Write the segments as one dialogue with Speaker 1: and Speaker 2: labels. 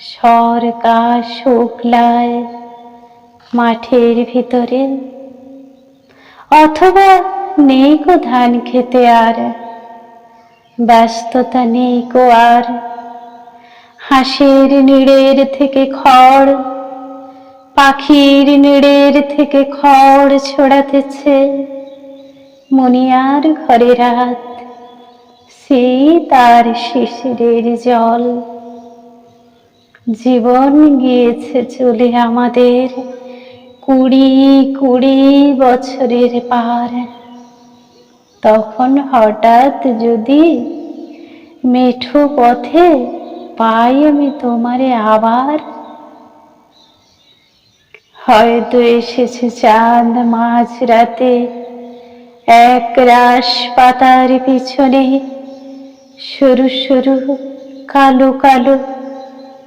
Speaker 1: সরকা শুক্লায়, মাঠের ভিতরে। অথবা নেই কো ধান খেতে আর, ব্যস্ততা নেই কো আর। হাঁসের নিড়ের থেকে খড়, পাখির নিড়ের থেকে খড় ছড়াতেছে। মনিয়ার ঘরে রাত, সেই তার শিশিরের জল। জীবন গিয়েছে চলে আমাদের। কুড়ি কুড়ি বছরের পার। তখন হঠাৎ যদি মেঠো পথে পাই আমি তোমারে আবার। হয়তো এসেছে চাঁদ মাঝ রাতে এক রাস পাতার পিছনে। সরু সরু, কালো কালো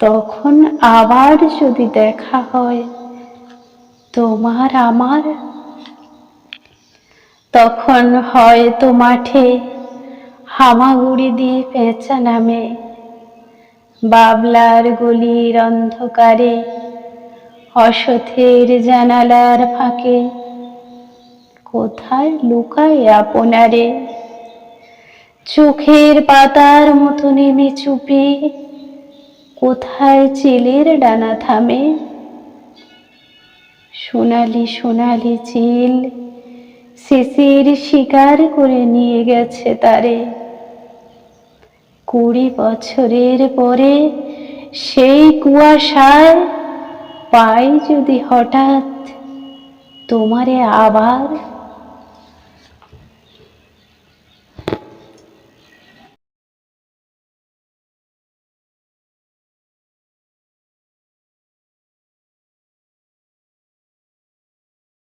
Speaker 1: তখন আবার যদি দেখা হয় তোমার আমার, তখন হয়তো মাঠে হামাগুড়ি দিয়ে পেঁচা নামে, বাবলার গলির অন্ধকারে অসথের জানালার ফাঁকে, কোথায় লুকায় আপনারে? চোখের পাতার মতো নেমে চুপি কোথায় চিলের ডানা থামে? সোনালি সোনালি চিল শিশির শিকার করে নিয়ে গেছে তারে। কুড়ি বছরের পরে সেই কুয়াশায় পাই যদি হঠাৎ তোমারে আবার